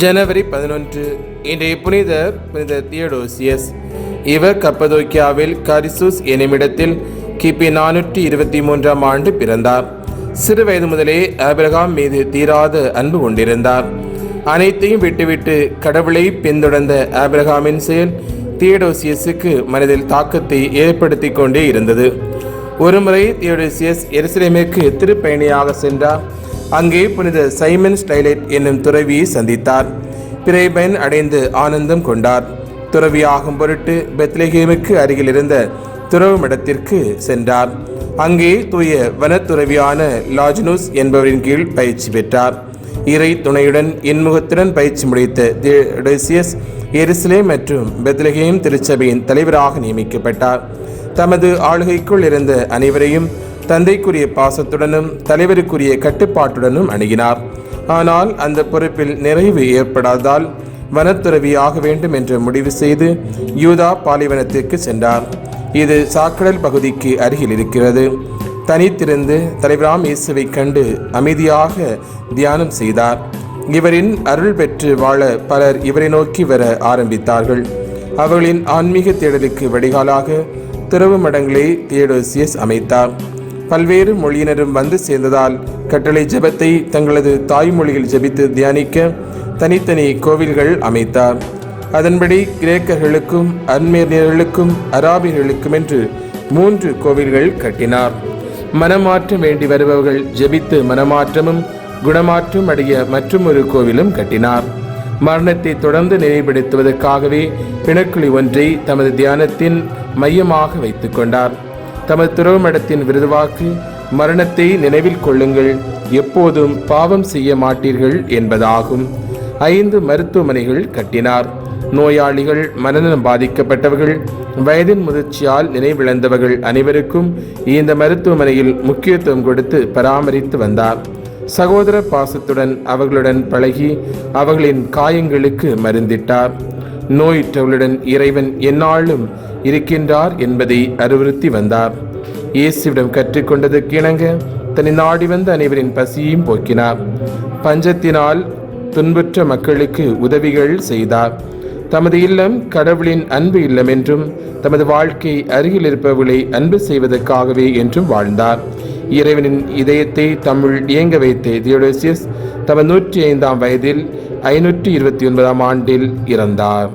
ஜனவரி பதினொன்று இன்றைய புனிதர் புனித தியோடோசியஸ். இவர் கப்பதோக்கியாவில் கரிசூஸ் என்னுமிடத்தில் கிபி நானூற்றி இருபத்தி மூன்றாம் ஆண்டு பிறந்தார். சிறு வயது முதலே ஆபிரகாம் மீது தீராத அன்பு கொண்டிருந்தார். அனைத்தையும் விட்டுவிட்டு கடவுளை பின்தொடர்ந்த ஆபிரகாமின் செயல் தியோடோசியஸுக்கு மனதில் தாக்கத்தை ஏற்படுத்தி கொண்டே இருந்தது. ஒருமுறை தியோடோசியஸ் எருசலேமிற்கு திருப்பயணியாக சென்றார். அங்கே புனித சைமன் ஸ்டைலைட் என்னும் துறவியை சந்தித்தார். பிரேபன் அடைந்து ஆனந்தம் கொண்டார். துறவியாகும் பொருட்டு பெத்லஹேமுக்கு அருகில் இருந்த துறவு மடத்திற்கு சென்றார். அங்கே தூய வனத்துறவியான லாஜனூஸ் என்பவரின் கீழ் பயிற்சி பெற்றார். இறை துணையுடன் இன்முகத்துடன் பயிற்சி முடித்த தியோடோசியஸ் எருசலேம் மற்றும் பெத்லஹேம் திருச்சபையின் தலைவராக நியமிக்கப்பட்டார். தமது ஆளுகைக்குள் இருந்த அனைவரையும் தந்தைக்குரிய பாசத்துடனும் தலைவருக்குரிய கட்டுப்பாட்டுடனும் அணுகினார். ஆனால் அந்த பொறுப்பில் நிறைவு ஏற்படாததால் வனத்துறவி ஆக வேண்டும் என்று முடிவு செய்து யூதா பாலைவனத்திற்கு சென்றார். இது சாக்கடல் பகுதிக்கு அருகில் இருக்கிறது. தனித்திருந்து தலைவராம் இயேசுவை கண்டு அமைதியாக தியானம் செய்தார். இவரின் அருள் பெற்று வாழ பலர் இவரை நோக்கி வர ஆரம்பித்தார்கள். அவர்களின் ஆன்மீக தேடலுக்கு வடிகாலாக துறவு மடங்களை தியோடோசியஸ் அமைத்தார். பல்வேறு மொழியினரும் வந்து சேர்ந்ததால் கட்டளை ஜெபத்தை தங்களது தாய்மொழியில் ஜெபித்து தியானிக்க தனித்தனி கோவில்கள் அமைத்தார். அதன்படி கிரேக்கர்களுக்கும் அன்மேரியர்களுக்கும் அராபியர்களுக்கும் என்று மூன்று கோவில்கள் கட்டினார். மனமாற்றம் வேண்டி வருபவர்கள் ஜெபித்து மனமாற்றமும் குணமாற்றம் அடைய மற்றொரு கோவிலும் கட்டினார். மரணத்தை தொடர்ந்து நினைவுபடுத்துவதற்காகவே பிணக்குழி ஒன்றை தமது தியானத்தின் மையமாக வைத்துக் கொண்டார். தமது துறவுமடத்தின் விருதுவாக்கு மரணத்தை நினைவில் கொள்ளுங்கள். எப்போதும் பாவம் செய்ய மாட்டீர்கள் என்பதாகும். ஐந்து மருத்துவமனைகள் கட்டினார். நோயாளிகள் மனநலம் பாதிக்கப்பட்டவர்கள் வயதின் முதிர்ச்சியால் நினைவிழந்தவர்கள் அனைவருக்கும் இந்த மருத்துவமனையில் முக்கியத்துவம் கொடுத்து பராமரித்து வந்தார். சகோதர பாசத்துடன் அவர்களுடன் பழகி அவர்களின் காயங்களுக்கு மருந்திட்டார். நோயுற்றவர்களுடன் இறைவன் எந்நாளும் இருக்கின்றார் என்பதை அறிவுறுத்தி வந்தார். இயேசுவிடம் கற்றுக்கொண்டது கிணங்க தன்னை நாடி வந்த அனைவரின் பசியையும் போக்கினார். பஞ்சத்தினால் துன்புற்ற மக்களுக்கு உதவிகள் செய்தார். தமது இல்லம் கடவுளின் அன்பு இல்லம் என்றும் தமது வாழ்க்கை அருகில் இருப்பவர்களை அன்பு செய்வதற்காகவே என்றும் வாழ்ந்தார். இறைவனின் இதயத்தை தமிழ் இயங்க வைத்த. தியோடோசியஸ் தமது நூற்றி ஐந்தாம் வயதில் ஐநூற்றி இருபத்தி ஒன்பதாம் ஆண்டில் இறந்தார்.